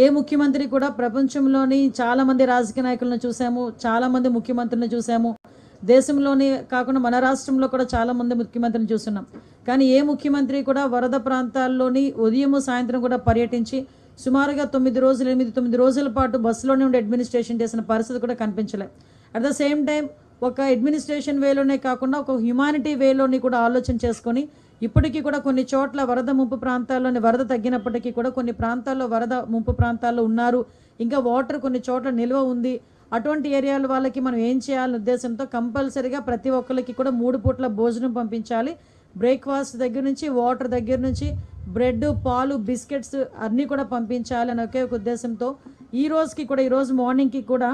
ఏ ముఖ్యమంత్రి కూడా ప్రపంచంలోని చాలామంది రాజకీయ నాయకులను చూసాము చాలామంది ముఖ్యమంత్రులను చూసాము. దేశంలోని కాకుండా మన రాష్ట్రంలో కూడా చాలామంది ముఖ్యమంత్రిని చూస్తున్నాం. కానీ ఏ ముఖ్యమంత్రి కూడా వరద ప్రాంతాల్లోని ఉదయం సాయంత్రం కూడా పర్యటించి సుమారుగా తొమ్మిది రోజులు ఎనిమిది తొమ్మిది రోజుల పాటు బస్సులోనే ఉండి అడ్మినిస్ట్రేషన్ చేసిన పరిస్థితి కూడా కనిపించలే. అట్ ద సేమ్ టైం ఒక అడ్మినిస్ట్రేషన్ వేలోనే కాకుండా ఒక హ్యుమానిటీ వేలోని కూడా ఆలోచన చేసుకొని ఇప్పటికీ కూడా కొన్ని చోట్ల వరద ముంపు ప్రాంతాల్లోని వరద తగ్గినప్పటికీ కూడా కొన్ని ప్రాంతాల్లో వరద ముంపు ప్రాంతాల్లో ఉన్నారు. ఇంకా వాటర్ కొన్ని చోట్ల నిల్వ ఉంది. అటువంటి ఏరియాల వాళ్ళకి మనం ఏం చేయాలనే ఉద్దేశంతో కంపల్సరీగా ప్రతి ఒక్కరికి కూడా మూడు పూట్ల భోజనం పంపించాలి. బ్రేక్ఫాస్ట్ దగ్గర నుంచి వాటర్ దగ్గర నుంచి బ్రెడ్ పాలు బిస్కెట్స్ అన్నీ కూడా పంపించాలి అనే ఒకే ఒక ఉద్దేశంతో ఈ రోజుకి కూడా ఈరోజు మార్నింగ్కి కూడా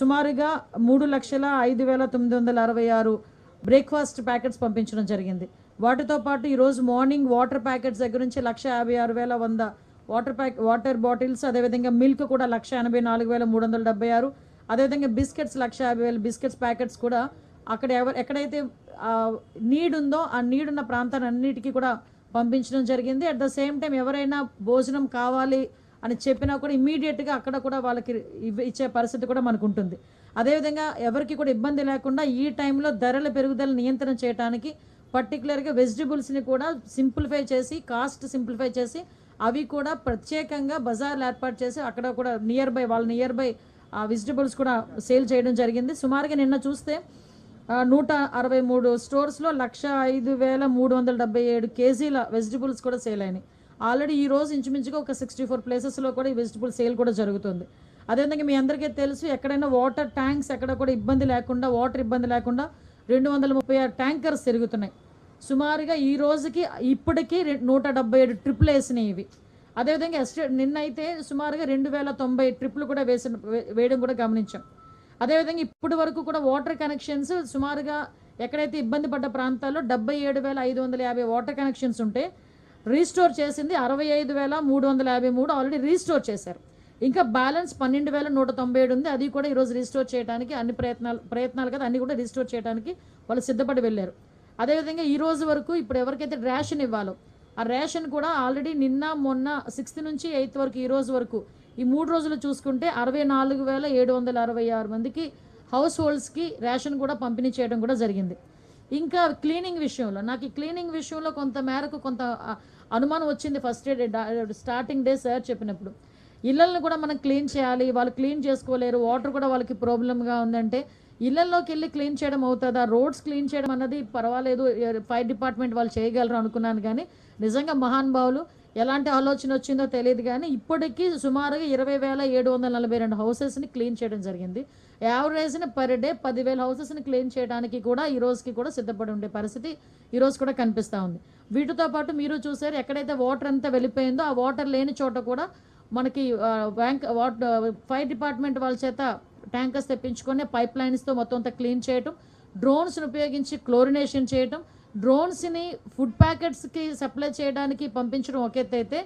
సుమారుగా మూడు లక్షల ఐదు వేల తొమ్మిది వందల అరవై ఆరు బ్రేక్ఫాస్ట్ ప్యాకెట్స్ పంపించడం జరిగింది. వాటితో పాటు ఈరోజు మార్నింగ్ వాటర్ ప్యాకెట్స్ దగ్గర నుంచి లక్ష యాభై ఆరు వేల వంద వాటర్ ప్యాక్ వాటర్ బాటిల్స్ అదేవిధంగా మిల్క్ కూడా లక్ష ఎనభై నాలుగు వేల మూడు వందల డెబ్బై ఆరు. అదేవిధంగా బిస్కెట్స్ లక్ష యాభై వేల బిస్కెట్స్ ప్యాకెట్స్ కూడా అక్కడ ఎవరు ఎక్కడైతే నీడ్ ఉందో ఆ నీడ్ ఉన్న ప్రాంతాన్ని అన్నిటికీ కూడా పంపించడం జరిగింది. అట్ ద సేమ్ టైం ఎవరైనా భోజనం కావాలి అని చెప్పినా కూడా ఇమీడియట్గా అక్కడ కూడా వాళ్ళకి ఇచ్చే పరిస్థితి కూడా మనకు ఉంటుంది. అదేవిధంగా ఎవరికి కూడా ఇబ్బంది లేకుండా ఈ టైంలో ధరల పెరుగుదల నియంత్రణ చేయడానికి పర్టికులర్గా వెజిటబుల్స్ని కూడా సింప్లిఫై చేసి కాస్ట్ సింప్లిఫై చేసి అవి కూడా ప్రత్యేకంగా బజార్లు ఏర్పాటు చేసి అక్కడ కూడా నియర్ బై వాళ్ళ నియర్ బై ఆ వెజిటబుల్స్ కూడా సేల్ చేయడం జరిగింది. సుమారుగా నిన్న చూస్తే నూట అరవై మూడు స్టోర్స్లో లక్ష ఐదు వేల మూడు వందల డెబ్బై ఏడు కేజీల వెజిటబుల్స్ కూడా సేల్ అయినాయి. ఆల్రెడీ ఈ రోజు ఇంచుమించుగా ఒక సిక్స్టీ ఫోర్ ప్లేసెస్లో కూడా ఈ వెజిటబుల్ సేల్ కూడా జరుగుతుంది. అదేవిధంగా మీ అందరికీ తెలుసు ఎక్కడైనా వాటర్ ట్యాంక్స్ ఎక్కడ కూడా ఇబ్బంది లేకుండా వాటర్ ఇబ్బంది లేకుండా రెండు వందల ముప్పై ఆరు ట్యాంకర్స్ తిరుగుతున్నాయి. సుమారుగా ఈ రోజుకి ఇప్పటికీ నూట డెబ్బై ఏడు ట్రిప్లు వేసినాయి ఇవి. అదేవిధంగా ఎస్టేట్ నిన్నైతే సుమారుగా రెండు వేల తొంభై ట్రిప్లు కూడా వేసిన వే- వేయడం కూడా గమనించాం. అదేవిధంగా ఇప్పటి వరకు కూడా వాటర్ కనెక్షన్స్ సుమారుగా ఎక్కడైతే ఇబ్బంది పడ్డ ప్రాంతాల్లో డెబ్బై ఏడు వేల ఐదు వందల యాభై వాటర్ కనెక్షన్స్ ఉంటే రీస్టోర్ చేసింది అరవై ఐదు వేల మూడు వందల యాభై మూడు ఆల్రెడీ రీస్టోర్ చేశారు. ఇంకా బ్యాలెన్స్ పన్నెండు వేల నూట తొంభై ఏడు ఉంది. అది కూడా ఈరోజు రీస్టోర్ చేయడానికి అన్ని ప్రయత్నాలు ప్రయత్నాలు కదా అన్ని కూడా రీస్టోర్ చేయడానికి వాళ్ళు సిద్ధపడి వెళ్ళారు. అదేవిధంగా ఈ రోజు వరకు ఇప్పుడు ఎవరికైతే రేషన్ ఇవ్వాలో ఆ రేషన్ కూడా ఆల్రెడీ నిన్న మొన్న సిక్స్త్ నుంచి ఎయిత్ వరకు ఈ రోజు వరకు ఈ మూడు రోజులు చూసుకుంటే అరవై నాలుగు వేల ఏడు వందల అరవై ఆరు మందికి హౌస్ హోల్డ్స్కి రేషన్ కూడా పంపిణీ చేయడం కూడా జరిగింది. ఇంకా క్లీనింగ్ విషయంలో నాకు ఈ క్లీనింగ్ విషయంలో కొంత మేరకు కొంత అనుమానం వచ్చింది first day starting day sir చెప్పినప్పుడు. ఇళ్ళలను కూడా మనం క్లీన్ చేయాలి వాళ్ళు క్లీన్ చేసుకోలేరు వాటర్ కూడా వాళ్ళకి ప్రాబ్లంగా ఉందంటే ఇళ్ళలోకి వెళ్ళి క్లీన్ చేయడం అవుతుందా? రోడ్స్ క్లీన్ చేయడం అన్నది పర్వాలేదు ఫైర్ డిపార్ట్మెంట్ వాళ్ళు చేయగలరు అనుకున్నాను కానీ నిజంగా మహానుభావులు ఎలాంటి ఆలోచన వచ్చిందో తెలియదు కానీ ఇప్పటికీ సుమారుగా ఇరవై వేల ఏడు వందల నలభై రెండు హౌసెస్ని క్లీన్ చేయడం జరిగింది. యావరేజ్ని పర్ డే పదివేల హౌసెస్ని క్లీన్ చేయడానికి కూడా ఈ రోజుకి కూడా సిద్ధపడి ఉండే పరిస్థితి ఈరోజు కూడా కనిపిస్తూ ఉంది. వీటితో పాటు మీరు చూసారు ఎక్కడైతే వాటర్ అంతా వెళ్ళిపోయిందో ఆ వాటర్ లేని చోట కూడా మనకి బ్యాంక్ వాట్ ఫైర్ డిపార్ట్మెంట్ వాళ్ళ చేత ట్యాంకర్స్ తెప్పించుకొని పైప్ లైన్స్తో మొత్తం అంతా క్లీన్ చేయటం డ్రోన్స్ని ఉపయోగించి క్లోరినేషన్ చేయటం డ్రోన్స్ని ఫుడ్ ప్యాకెట్స్కి సప్లై చేయడానికి పంపించడం ఒక ఎత్తు అయితే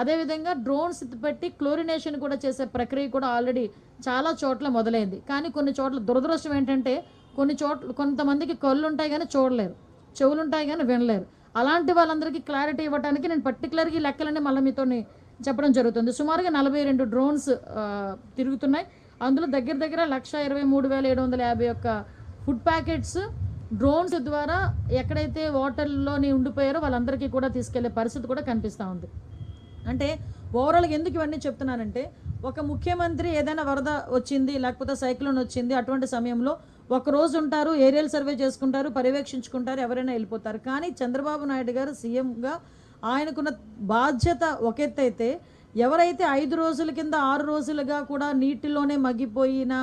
అదేవిధంగా డ్రోన్స్ పెట్టి క్లోరినేషన్ కూడా చేసే ప్రక్రియ కూడా ఆల్రెడీ చాలా చోట్ల మొదలైంది. కానీ కొన్ని చోట్ల దురదృష్టం ఏంటంటే కొన్ని చోట్ల కొంతమందికి కళ్ళు ఉంటాయి కానీ చూడలేరు చెవులు ఉంటాయి కానీ వినలేరు. అలాంటి వాళ్ళందరికీ క్లారిటీ ఇవ్వడానికి నేను పర్టికులర్గా ఈ లెక్కలన్నీ మళ్ళీ మీతో చెప్పడం జరుగుతుంది. సుమారుగా నలభై రెండు డ్రోన్స్ తిరుగుతున్నాయి. అందులో దగ్గర దగ్గర లక్ష ఇరవై మూడు వేల ఏడు వందల యాభై ఒక్క ఫుడ్ ప్యాకెట్స్ డ్రోన్స్ ద్వారా ఎక్కడైతే వాటర్లోని ఉండిపోయారో వాళ్ళందరికీ కూడా తీసుకెళ్ళే పరిస్థితి కూడా కనిపిస్తూ ఉంది. అంటే ఓవరాల్గా ఎందుకు ఇవన్నీ చెప్తున్నానంటే ఒక ముఖ్యమంత్రి ఏదైనా వరద వచ్చింది లేకపోతే సైక్లోన్ వచ్చింది అటువంటి సమయంలో ఒక రోజు ఉంటారు ఏరియల్ సర్వే చేసుకుంటారు పర్యవేక్షించుకుంటారు ఎవరైనా వెళ్ళిపోతారు. కానీ చంద్రబాబు నాయుడు గారు సీఎంగా ఆయనకున్న బాధ్యత ఒక ఎవరైతే ఐదు రోజుల కింద ఆరు రోజులుగా కూడా నీటిలోనే మగ్గిపోయిన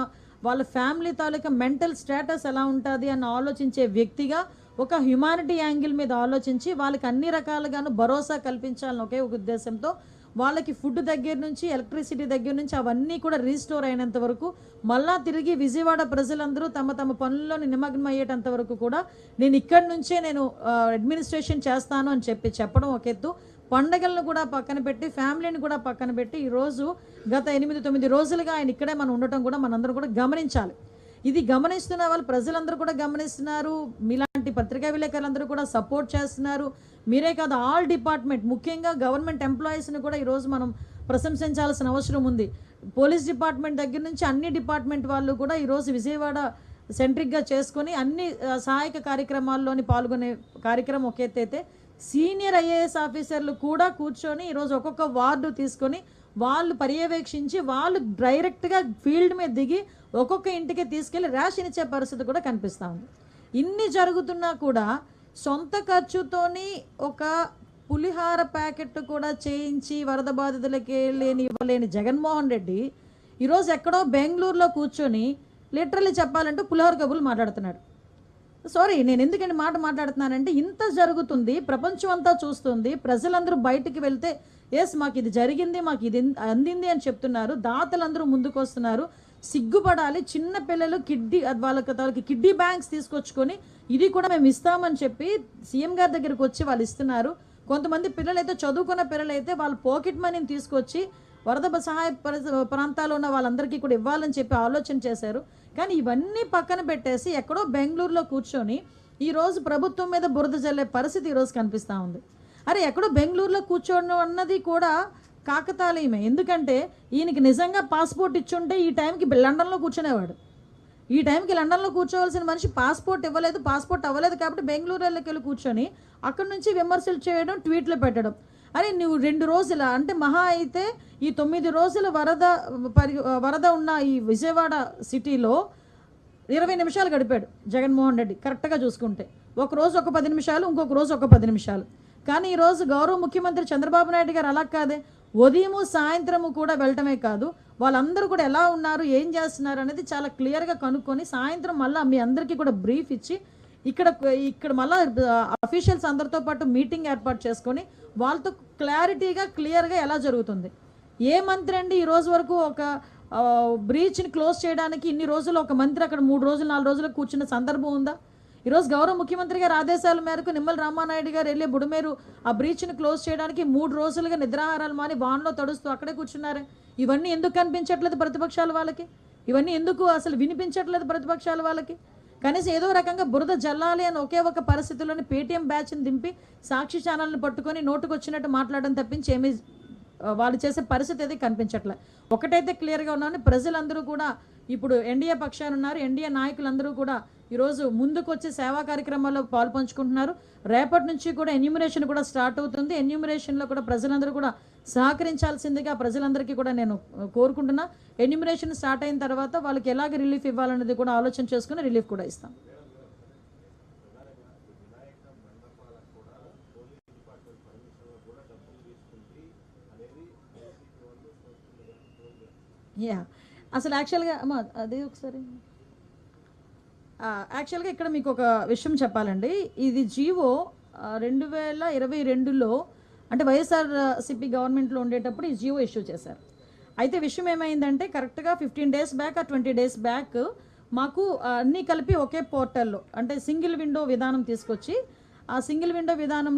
వాళ్ళ ఫ్యామిలీ తాలూకా మెంటల్ స్టేటస్ ఎలా ఉంటుంది అని ఆలోచించే వ్యక్తిగా ఒక హ్యుమానిటీ యాంగిల్ మీద ఆలోచించి వాళ్ళకి అన్ని రకాలుగాను భరోసా కల్పించాలని ఒకే ఒక ఉద్దేశంతో వాళ్ళకి ఫుడ్ దగ్గర నుంచి ఎలక్ట్రిసిటీ దగ్గర నుంచి అవన్నీ కూడా రీస్టోర్ అయినంత వరకు మళ్ళా తిరిగి విజయవాడ ప్రజలందరూ తమ తమ పనుల్లోని నిమగ్నం అయ్యేటంత వరకు కూడా నేను ఇక్కడి నుంచే నేను అడ్మినిస్ట్రేషన్ చేస్తాను అని చెప్పి చెప్పడం ఒక ఎత్తు. పండగలను కూడా పక్కన పెట్టి ఫ్యామిలీని కూడా పక్కన పెట్టి ఈరోజు గత ఎనిమిది తొమ్మిది రోజులుగా ఆయన ఇక్కడే మనం ఉండటం కూడా మనందరం కూడా గమనించాలి. ఇది గమనిస్తున్న వాళ్ళు ప్రజలందరూ కూడా గమనిస్తున్నారు. మీలాంటి పత్రికా విలేకరులందరూ కూడా సపోర్ట్ చేస్తున్నారు. మీరే కాదు ఆల్ డిపార్ట్మెంట్ ముఖ్యంగా గవర్నమెంట్ ఎంప్లాయీస్ని కూడా ఈరోజు మనం ప్రశంసించాల్సిన అవసరం ఉంది. పోలీస్ డిపార్ట్మెంట్ దగ్గర నుంచి అన్ని డిపార్ట్మెంట్ వాళ్ళు కూడా ఈరోజు విజయవాడ సెంట్రిక్గా చేసుకొని అన్ని సహాయక కార్యక్రమాల్లోని పాల్గొనే కార్యక్రమం ఒక అయితే సీనియర్ ఐఏఎస్ ఆఫీసర్లు కూడా కూర్చొని ఈరోజు ఒక్కొక్క వార్డు తీసుకొని వాళ్ళు పర్యవేక్షించి వాళ్ళు డైరెక్ట్గా ఫీల్డ్ మీద దిగి ఒక్కొక్క ఇంటికి తీసుకెళ్ళి ర్యాష్ ఇచ్చే పరిస్థితి కూడా కనిపిస్తూ ఉంది. ఇన్ని జరుగుతున్నా కూడా సొంత ఖర్చుతోని ఒక పులిహార ప్యాకెట్ కూడా చేయించి వరద బాధితులకి లేని ఇవ్వలేని జగన్మోహన్ రెడ్డి ఈరోజు ఎక్కడో బెంగళూరులో కూర్చొని లిటరల్లీ చెప్పాలంటే పులిహోర కబుర్లు మాట్లాడుతున్నాడు. సారీ నేను ఎందుకండి మాట మాట్లాడుతున్నానంటే ఇంత జరుగుతుంది ప్రపంచం అంతా చూస్తుంది ప్రజలందరూ బయటికి వెళ్తే ఎస్ మాకు ఇది జరిగింది మాకు ఇది అందింది అని చెప్తున్నారు దాతలందరూ ముందుకు వస్తున్నారు సిగ్గుపడాలి. చిన్న పిల్లలు కిడ్నీ వాళ్ళకి వాళ్ళకి కిడ్నీ బ్యాంక్స్ తీసుకొచ్చుకొని ఇది కూడా మేము ఇస్తామని చెప్పి సీఎం గారి దగ్గరికి వచ్చి వాళ్ళు ఇస్తున్నారు. కొంతమంది పిల్లలైతే చదువుకున్న పిల్లలైతే వాళ్ళు పాకెట్ మనీని తీసుకొచ్చి వరద సహాయ ప్రాంతాల్లో ఉన్న వాళ్ళందరికీ కూడా ఇవ్వాలని చెప్పి ఆలోచన చేశారు. కానీ ఇవన్నీ పక్కన పెట్టేసి ఎక్కడో బెంగళూరులో కూర్చొని ఈరోజు ప్రభుత్వం మీద బురద జల్లే పరిస్థితి ఈరోజు కనిపిస్తూ ఉంది. అరే ఎక్కడో బెంగళూరులో కూర్చోవడం అన్నది కూడా కాకతాళీయమే. ఎందుకంటే ఈయనకి నిజంగా పాస్పోర్ట్ ఇచ్చుంటే ఈ టైంకి లండన్లో కూర్చునేవాడు. ఈ టైంకి లండన్లో కూర్చోవలసిన మనిషి పాస్పోర్ట్ ఇవ్వలేదు పాస్పోర్ట్ అవ్వలేదు కాబట్టి బెంగళూరు వెళ్ళి కూర్చొని అక్కడి నుంచి విమర్శలు చేయడం ట్వీట్లు పెట్టడం. అరే నువ్వు రెండు రోజుల అంటే మహా అయితే ఈ తొమ్మిది రోజుల వరద పరి వరద ఉన్న ఈ విజయవాడ సిటీలో ఇరవై నిమిషాలు గడిపాడు జగన్మోహన్ రెడ్డి కరెక్ట్గా చూసుకుంటే. ఒక రోజు ఒక పది నిమిషాలు ఇంకొక రోజు ఒక పది నిమిషాలు. కానీ ఈరోజు గౌరవ ముఖ్యమంత్రి చంద్రబాబు నాయుడు గారు అలా కాదే. ఉదయము సాయంత్రము కూడా వెళ్ళటమే కాదు. వాళ్ళందరూ కూడా ఎలా ఉన్నారు ఏం చేస్తున్నారు అనేది చాలా క్లియర్గా కనుక్కొని సాయంత్రం మళ్ళీ మీ అందరికీ కూడా బ్రీఫ్ ఇచ్చి ఇక్కడ ఇక్కడ మళ్ళీ అఫీషియల్స్ అందరితో పాటు మీటింగ్ ఏర్పాటు చేసుకొని వాళ్ళతో క్లారిటీగా క్లియర్గా ఎలా జరుగుతుంది. ఏ మంత్రి అండి ఈ రోజు వరకు ఒక బ్రీచ్ని క్లోజ్ చేయడానికి ఇన్ని రోజులు ఒక మంత్రి అక్కడ మూడు రోజులు నాలుగు రోజులు కూర్చున్న సందర్భం ఉందా? ఈరోజు గౌరవ ముఖ్యమంత్రి గారి ఆదేశాల మేరకు నిమ్మల రామానాయుడు గారు వెళ్ళి బుడమేరు ఆ బ్రీచ్ని క్లోజ్ చేయడానికి మూడు రోజులుగా నిద్రాహారాలు మాని వాన్లో తడుస్తూ అక్కడే కూర్చున్నారే. ఇవన్నీ ఎందుకు కనిపించట్లేదు ప్రతిపక్షాల వాళ్ళకి? ఇవన్నీ ఎందుకు అసలు వినిపించట్లేదు ప్రతిపక్షాల వాళ్ళకి? కనీసం ఏదో రకంగా బురద జల్లాలి అని ఒకే ఒక పరిస్థితుల్లోని పేటీఎం బ్యాచ్ని దింపి సాక్షి ఛానల్ని పట్టుకొని నోటుకు వచ్చినట్టు మాట్లాడడం తప్పించి ఏమీ వాళ్ళు చేసే పరిస్థితి అయితే కనిపించట్లే. ఒకటైతే క్లియర్గా ఉన్నామని ప్రజలందరూ కూడా ఇప్పుడు ఎన్డీఏ పక్షాలు ఉన్నారు. ఎన్డీఏ నాయకులందరూ కూడా ఈరోజు ముందుకు వచ్చే సేవా కార్యక్రమాల్లో పాల్పంచుకుంటున్నారు. రేపటి నుంచి కూడా ఎన్యూమినేషన్ కూడా స్టార్ట్ అవుతుంది. ఎన్యూమినేషన్లో కూడా ప్రజలందరూ కూడా సహకరించాల్సిందిగా ప్రజలందరికీ కూడా నేను కోరుకుంటున్నా. ఎన్యూమినేషన్ స్టార్ట్ అయిన తర్వాత వాళ్ళకి ఎలాగ రిలీఫ్ ఇవ్వాలనేది కూడా ఆలోచన చేసుకుని రిలీఫ్ కూడా ఇస్తాం. యా అసలు యాక్చువల్గా అమ్మా అదే ఒకసారి. యాక్చువల్గా ఇక్కడ మీకు ఒక విషయం చెప్పాలండి. ఇది జీవో రెండు వేల ఇరవై రెండులో అంటే వైఎస్ఆర్ సిపి గవర్నమెంట్లో ఉండేటప్పుడు ఈ జీవో ఇష్యూ చేశారు. అయితే విషయం ఏమైందంటే కరెక్ట్గా ఫిఫ్టీన్ డేస్ బ్యాక్ ఆ ట్వంటీ డేస్ బ్యాక్ మాకు అన్నీ కలిపి ఒకే పోర్టల్లో అంటే సింగిల్ విండో విధానం తీసుకొచ్చి ఆ సింగిల్ విండో విధానంలో